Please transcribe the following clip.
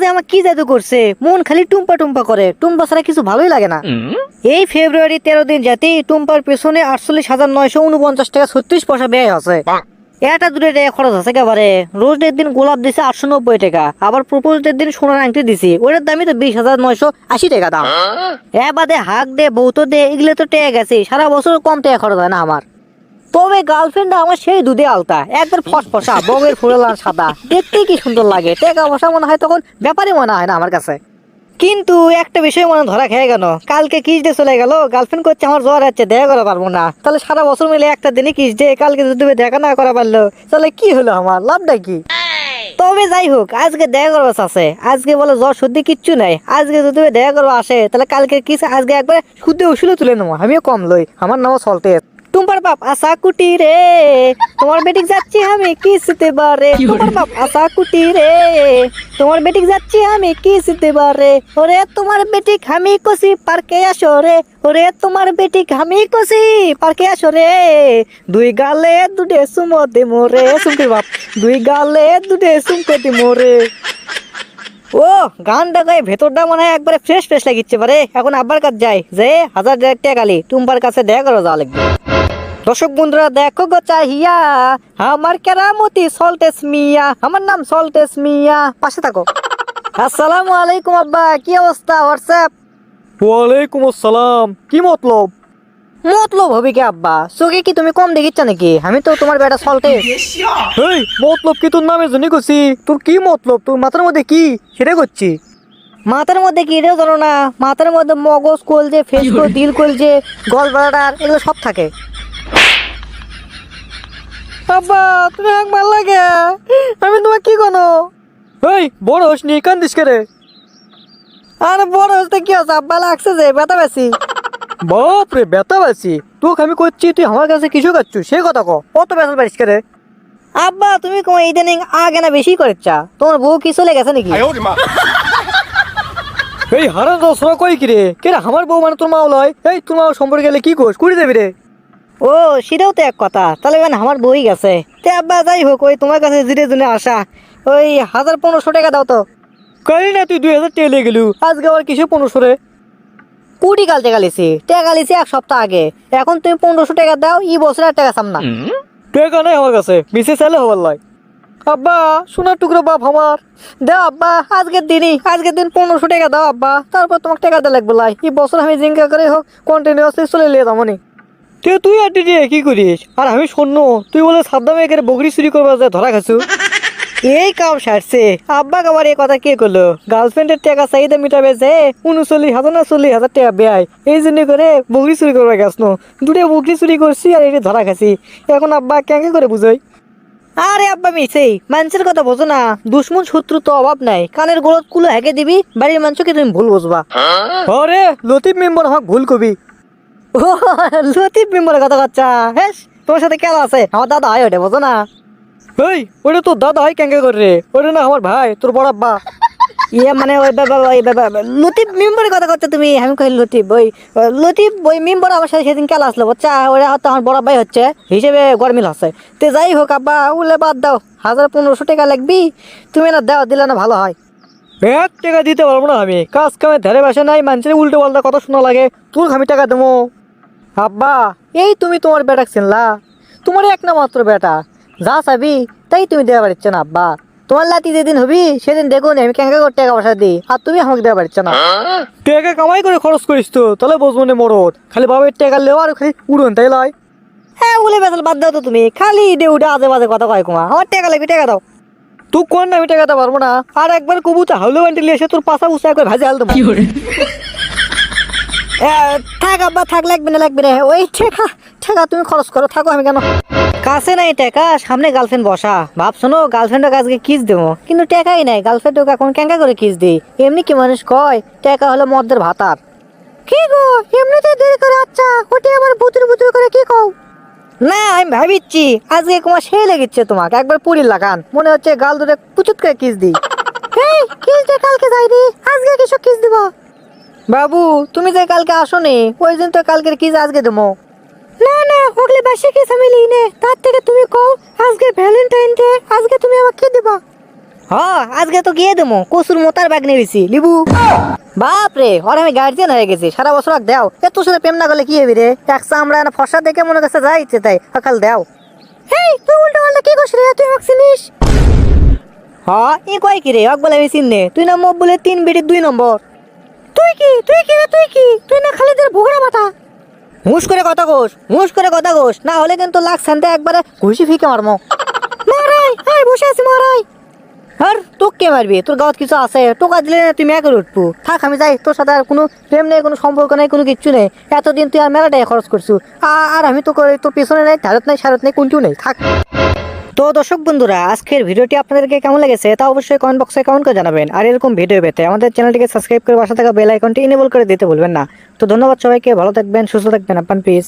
যে আমার কি জাদু করছে? মন খালি টুম্পা টুম্পা করে। টুম্পা ছাড়া কিছু ভালোই লাগে না। এই ফেব্রুয়ারি তেরো দিন যেতেই টুম্পার পেছনে আটচল্লিশ হাজার নয়শো উনপঞ্চাশ টাকা ছত্রিশ পয়সা ব্যয় আছে। এটা দূরে টাকা খরচ আছে একেবারে। রোজ ডের দিন গোলাপ দিছে আটশো নব্বই টাকা। আবার প্রপোজ ডের দিন সোনার আংটি দিছি। ওটার দামই তো বিশ হাজার নয়শো আশি টাকা দাম। এ বাদে হাক দে বৌতো দে এগুলো তো টেয়ে গেছে। সারা বছর কম টাকা খরচ হয় না আমার। তবে গার্লফ্রেন্ড আমার সেই দুধে আলতা একবার ফসফসা, বগের ফুলে লাল সাদা। দেখতে কি সুন্দর লাগে, টাকা পয়সা মনে হয় তখন ব্যাপারই মনে হয় না আমার কাছে। কিন্তু একটা বিষয় মনে ধরা খেয়ে গেল, কালকে কিস ডে চলে গেল গার্লফ্রেন্ড করছে আমার জ্বর আছে, দেখা করা পারব না। তাহলে সারা বছর মিলে একটা দিনই কিস ডে কালকে যদি দেখা না করা পারল, তাহলে কি হলো আমার, লাভটা কি? তবে যাই হোক, আজকে দেখা করব আছে আজকে বলে জ্বর সর্দি কিচ্ছু নাই। আজকে যদি দেখা করব আসে, তাহলে কালকে কিস, আজকে একবার শুদ্ধ ওষুধ তুলে নেব, আমিও কম লই, আমার নামও চলতে তোমার বাপ আশা কুটি রে। তোমার বেটিক যাচ্ছি আমি কিসতে বারে। তোমার বাপ আশা কুটি রে। তোমার বেটিক যাচ্ছি আমি কিসতে বারে। ওরে তোমার বেটিক আমি কষি পার্কে আসো রে। ওরে তোমার বেটিক আমি কষি পার্কে আসো রে। দুই গালে দুটে সুমো দে মোরে সুমকে বাপ দুই গালে দুটে সুমকে দে মোরে ও, গানটা গায়ে ভেতরটা মনে হয় একবারে ফ্রেশ ফ্রেশ লাগিচ্ছে পারে। এখন আব্বার কাছে যাই, যে হাজার দেড় টাকা টুম্পার কাছে দেখা করো লাগবে। দর্শক বন্ধুরা, দেখো গো চাহিয়া, আমার কেরামতি সল্টেস মিয়া, আমার নাম সল্টেস মিয়া, পাশে থাকো। আসসালামু আলাইকুম আব্বা, কি অবস্থা, হোয়াটসঅ্যাপ? ওয়ালাইকুম আসসালাম। কি মতলব? মতলব হবে কি আব্বা? চোখে কি তুমি কম দেখিচ্ছ নাকি? আমি তো তোমার বেটা সল্টেস এই মতলব কি তোর নামে জনি করছি? তোর কি মতলব? তোর মাথার মধ্যে কি? সেটা করছি। মাথার মধ্যে কি এটাও জানো না? মাথার মধ্যে মগজ কলজে ফেসকো দিল কলজে গল ব্লাডার এগুলো সব থাকে। আব্বা তুমি হাঁক মার লাগে? আমি তোমার কি কোনো এই বড় হোস নি কান্দিস কে রে আরে বড় হচ্ছে কি আছে? আব্বা লাগছে যে ব্যথা বেশি বাপ রে বেতা বাসি তোকে আমি করছি তুই আমার কাছে কিছু কাচ্ছু সে কথা ক অত বেতাল পারিস কে আব্বা তুমি কোন ইদানিং আগে না বেশি করেছা। তোমার বউ কি চলে গেছে নাকি? এই হারান রসনা কই কি রে? কে রে আমার বউ মানে তোর মা লয় এই তোর মা সম্পর্কে গেলে কি কোস? কুড়ি দেবি রে। ও সেটাও তো এক কথা। তাহলে মানে আমার বই গেছে। তে আব্বা যাই হোক ওই তোমার কাছে জিরে জুনে আসা। ওই হাজার পনেরোশো টাকা দাও তো। কালি না তুই দুই হাজার টেলে গেলু? আজকে আবার কিছু পনেরোশো রে? কুড়ি কাল টাকা লিছি টাকা লিছি এক সপ্তাহ আগে। এখন তুমি পনেরোশো টাকা দাও ই বছর আর টাকা সামনা টাকা নাই আমার কাছে বিশেষ চাইলে হবার লাই। আব্বা সোনার টুকরো বাপ আমার। দাও আব্বা আজকের দিনই আজকের দিন পনেরোশো টাকা দাও আব্বা। তারপর তোমাকে টাকা দেওয়া লাগবে লাই। এই বছর আমি জিঙ্কা করে হোক কন্টিনিউসলি চলে লিয়ে যাব নি। তে তুই আর দিদি কি করিস? আর আমি শূন্য তুই বলে সাদ্দাম একের বকরি চুরি করবা যে ধরা খাচ্ছু এই কাম সারছে। আব্বা আবার এই কথা কে করল গার্লফ্রেন্ডের টাকা চাহিদা মিটাবে যে, উনচল্লিশ হাজার না চল্লিশ হাজার টাকা ব্যয়। এই জন্য করে বকরি চুরি করবা গেছ দুটো বকরি চুরি করছি আর এটা ধরা খাচ্ছি এখন আব্বা কেঁকে করে বুঝোই। আরে আব্বা মিসেই মানুষের কথা বোঝো না। দুশ্মন শত্রু তো অভাব নাই। কানের গোলত কুলো হেঁকে দিবি, বাড়ির মানুষকে তুমি ভুল বুঝবা। আরে, লতিফ মেম্বার আমাকে ভুল কবি। ও, লতিফ মেম্বারের কথা কথা হ্যাঁ তোমার সাথে খেলা আছে। আমার দাদা হয় ওটা বোঝো না। এই ওটা তোর দাদা হয় কেঙ্কে করে ওটা না, আমার ভাই, তোর বড় আব্বা। ইয়ে মানে ওই বাবা ওই বাবা লতিফ মেম্বারের কথা করছ তুমি, আমি কই লতিফ, ওই ওই লতিফ, ওই মেম্বার আমার সাথে সেদিন খেলা আসলো বাচ্চা ওরা হয়তো আমার বড় ভাই হচ্ছে, হিসেবে গরমিল হচ্ছে তে যাই হোক, আব্বা, উলে বাদ দাও, হাজার পনেরোশো টাকা লাগবি, তুমি না দাও, দিলে না ভালো হয়। এক টাকা দিতে পারব না আমি, কাজ কামে ধারে বাসা নাই, মানুষের উল্টো পাল্টা কথা শোনা লাগে, তোর আমি টাকা দেবো। আব্বা, এই তুমি তোমার বেটা চিনলা, তোমার এক না মাত্র বেটা। যা চাবি তাই তুমি দেওয়া পারছ না আব্বা। তোমার লাতি যেদিন হবি সেদিন দেখো আমি কেঙ্কা করে টাকা পয়সা দিই আর তুমি আমাকে দেওয়া পারছ না। টাকা কামাই করে খরচ করিস তো তাহলে বসবো না মরদ। খালি বাবার টাকা লেও আর খালি উড়ন তাই লয়। হ্যাঁ বলে বেসাল বাদ দাও তো তুমি। খালি ডে উঠে আজে বাজে কথা কয় কুমা। আমার টাকা লাগবে টাকা দাও। তুই কোন আমি টাকা দিতে পারব না? আর একবার কবুতা হাউলে বান্ডিলে এসে তোর পাশা উঁচা একবার ভাজে হাল এ, থাক আব্বা থাক লাগবে না লাগবে না। ওই টাকা টাকা তুমি খরচ করো থাকো আমি কেন? কাছে নাই টাকা সামনে গার্লফ্রেন্ড বসা। ভাব শোনো গার্লফ্রেন্ডের কাছকে কিস দেবো? কিন্তু টাকাই নাই গার্লফ্রেন্ড ওকে এখন ক্যাঙ্কা করে কিস দিই? এমনি কি মানুষ কয় টাকা হলো মদ্দের ভাতার কি গো এমনিতে দেরি করে আচ্ছা ওটি আবার বুতুর বুতুর করে কি কও? না আমি ভাবিচ্ছি আজকে তোমার সেই লেগেছে তোমাকে একবার পুরী লাগান। মনে হচ্ছে গাল দুটো পুচুত করে কিস দিই। এই কিস দে কালকে যাই দি আজকে কিছু কিস দিব? বাবু তুমি যে কালকে আসোনি ওই দিন তো কালকের কিস আজকে দেবো। না না ওগলে বাসে নে? তার থেকে তুমি কও আজকে ভ্যালেন্টাইন ডে আজকে তুমি আমাকে কি দিবা? হ আজকে তো গিয়ে দেবো কসুর মোতার ব্যাগ নিয়ে দিছি লিবু। বাপ রে ওর আমি গার্জিয়ান হয়ে গেছি। সারা বছর আর দেও। এ তোর সাথে প্রেম না করলে কি হবি রে? আমরা না ফসা দেখে মনে যাই ইচ্ছে তাই। সকাল দেও। হেই তুই উল্টো পাল্টা কি করছিস রে? তুই আমাকে চিনিস হ্যাঁ এ কয় কি রে? হক বলে আমি চিননে। তুই না মব বলে তিন বিটির দুই নম্বর। তুই কি? তুই কি রে? তুই কি? তুই না খালিদের মাথা হুশ করে কথা কোষ মুশ করে কথা কোষ না হলে কিন্তু লাখ শান্তে একবারে ঘুষি ফিকে মারমো। মারাই হাই, বসে আছি মারাই আর তোকে কে মারবি? তোর গাঁত কিছু আছে? টোকা দিলে না তুই মেয়ে উঠবো থাক, আমি যাই, তোর সাথে আর কোনো প্রেম নেই, কোনো সম্পর্ক নেই, কোনো কিচ্ছু নেই। এতদিন তুই আর মেলাটাই খরচ করছু। আর আমি তো তোর পিছনে নেই, ধারত নেই, সারত নেই কোনটিও নেই। থাক। তো দর্শক বন্ধুরা, আজকের ভিডিওটি আপনাদেরকে কেমন লেগেছে তা অবশ্যই কমেন্ট বক্সে কমেন্ট করে জানাবেন। আর এরকম ভিডিও পেতে আমাদের চ্যানেলটিকে সাবস্ক্রাইব করে বাসা থাকা বেল আইকনটি এনেবল করে দিতে ভুলবেন না। তো ধন্যবাদ সবাইকে, ভালো থাকবেন, সুস্থ থাকবেন আপনার পিস